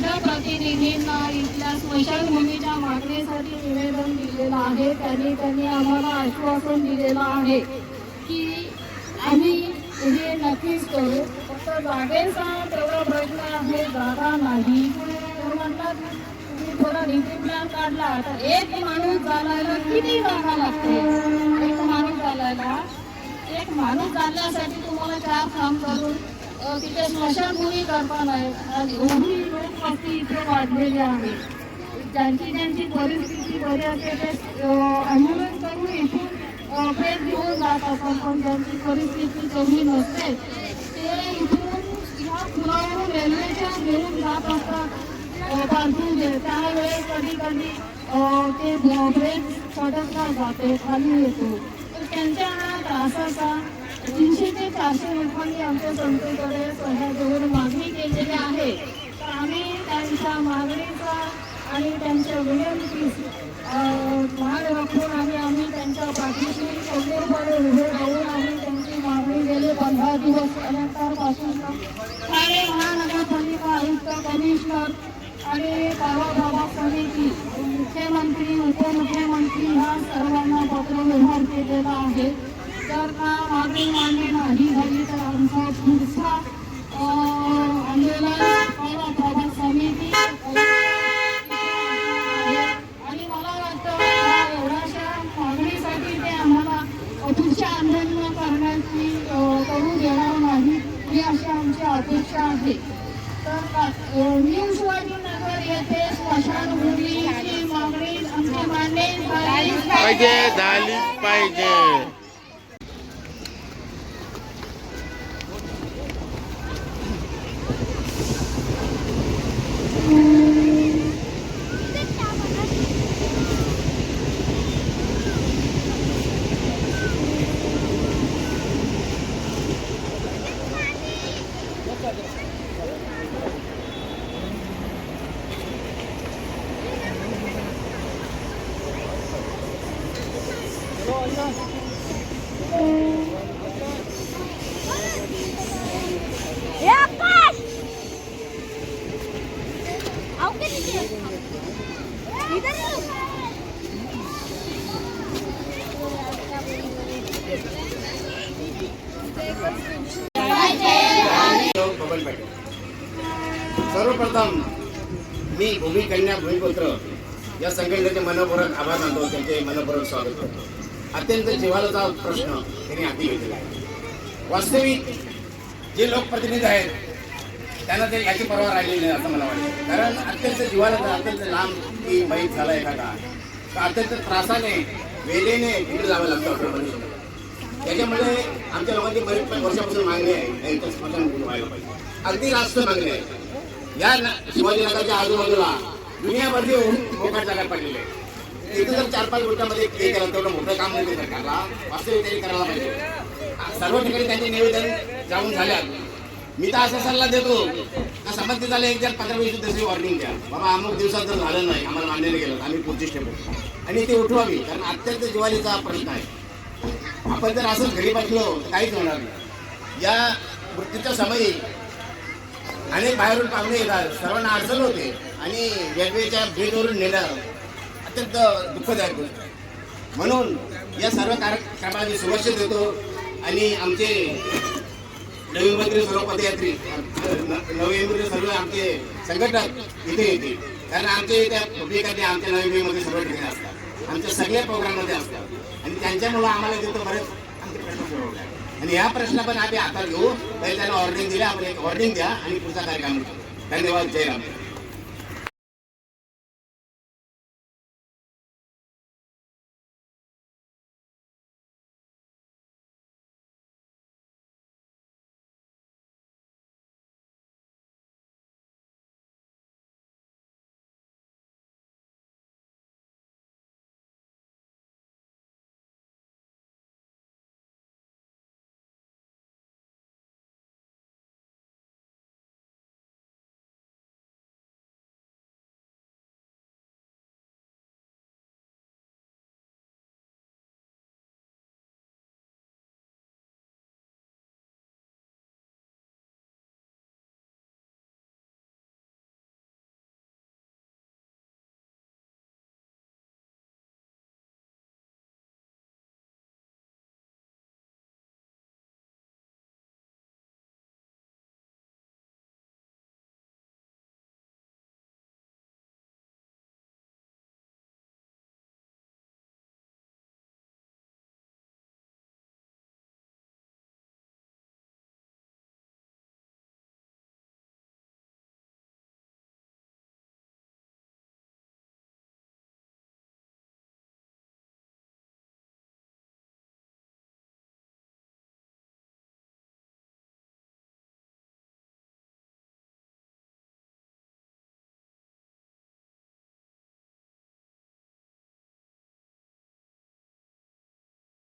माझ्या प्रतिनिधींना इथल्या स्मशानभूमीच्या मागणीसाठी निवेदन दिलेलं आहे. त्यांनी त्यांनी आम्हाला आश्वासन दिलेलं आहे की आम्ही हे नक्कीच करू. फक्त जागेचा तेवढा प्रश्न आहे जागा नाही. तर म्हणतात तुम्ही थोडा निधी प्लॅन काढला. तर एक माणूस चालायला किती जागा लागते? एक माणूस चालायला? एक माणूस चालण्यासाठी तुम्हाला चार काम करून तिथे स्मशानभूमी करता नाही आणि एवढी लोकवस्ती इथे वाढलेली आहे ज्यांची ज्यांची परिस्थिती बरी असते ते ॲम्ब्युलन्स करून इथून अ, घेऊन जात असतात. पण ज्यांची परिस्थिती कमी नसते ते इथून ह्या पुलावरून रेल्वेच्या घेऊन जात असतात अ, पार्किंग त्यावेळेस कधी कधी ते ब्रेक सडकला जाते खाली येतो. तर त्यांच्या हा त्रासाचा तीनशे ते चारशे लोकांनी आमच्या संस्थेकडे सह्याजवळ मागणी केलेली आहे. आम्ही त्यांच्या मागणीचा आणि त्यांच्या विनंतीस भाग राखून आणि आम्ही त्यांच्या पाठीशी खंबीरपणे उभे राहून आम्ही त्यांची मागणी गेले पंधरा दिवस अनंतरपासून. ठाणे महानगरपालिका आयुक्त कमिशनर आणि बाबा समिती मुख्यमंत्री उपमुख्यमंत्री ह्या सर्वांना पत्र व्यवहार केलेला आहे. जर मान्य नाही तर आमचा पुढचा आंदोलन बाबा समिती आणि मला वाटतं एवढ्याशा मागणीसाठी ते आम्हाला पुढचे आंदोलन करण्याची करू देणार नाही ही अशी आमची अपेक्षा आहे तर अं, न्यू शिवाजीनगर येथे स्मशानभूमीची मागणी आमची मान्य झाली पाहिजे झालीच पाहिजे. सर्वप्रथम मी भूमी कन्या भूमिपुत्र या संघटनेचे मनपूर्वक आभार मानतो त्यांचे मनपूर्वक स्वागत करतो अत्यंत जीवालाचा प्रश्न त्यांनी हाती घेतलेला आहे. वास्तविक जे लोकप्रतिनिधी आहेत त्यांना ते याची परवा राहिलेली नाही असं मला वाटतं. कारण अत्यंत जिव्हाळ्याचा अत्यंत लांब की माहीत झाला एखादा तर अत्यंत त्रासाने वेदेने तिकडे जावं लागतं आपल्याला त्याच्यामुळे आमच्या लोकांची बरेच वर्षापासून मागणी आहे स्मशान व्हायला पाहिजे. अगदी रास्त मागणी आहे. या शिवाजीनगरच्या आजूबाजूला दुनियाभरची मोकाट जागा पडलेली आहे. तिथे जर चार पाच वर्षामध्ये हे केलं तेवढं मोठं काम नाही सरकारला. वास्तविक करायला पाहिजे. सर्व ठिकाणी त्यांचे निवेदन जाऊन झाल्यात. मी तर असा सल्ला देतो का संबंधित झाले एक जर पंधरा वीस दिवसाची वॉर्निंग द्या. बाबा अमुक दिवसात जर झालं नाही आम्हाला मानलेलं गेलं आम्ही पुढची स्टेप आणि ते उठवावी कारण अत्यंत जिवालीचा प्रश्न आहे. आपण जर असंच घरी बसलो तर काहीच होणार नाही. या मृत्यूच्या समयी अनेक बाहेरून पाहुणे येतात. सर्वांना अडचण होते. आणि वेगवेगळ्या ब्रिजवरून नेणं अत्यंत दुःखदायक गोष्ट आहे. म्हणून या सर्व कार्यक्रमाला मी शुभेच्छा देतो आणि आमचे नवीन मंत्री सर्व पदयात्री नवीन सर्व आमचे संघटक इथे येतील. कारण आमचे त्या पब्लिकांनी आमच्या नवीन मध्ये सर्व ठिकाणी असतात. आमच्या सगळ्या प्रोग्राममध्ये असतात. आणि त्यांच्यामुळं आम्हाला तिथं बरेच आमचे प्रश्न सोडवले आणि या प्रश्न पण आम्ही आता घेऊ पहिले त्यांना ऑर्डिंग दिल्या आपण एक ऑर्डिंग द्या आणि पुढचा कार्यक्रम करू. धन्यवाद. जय राम.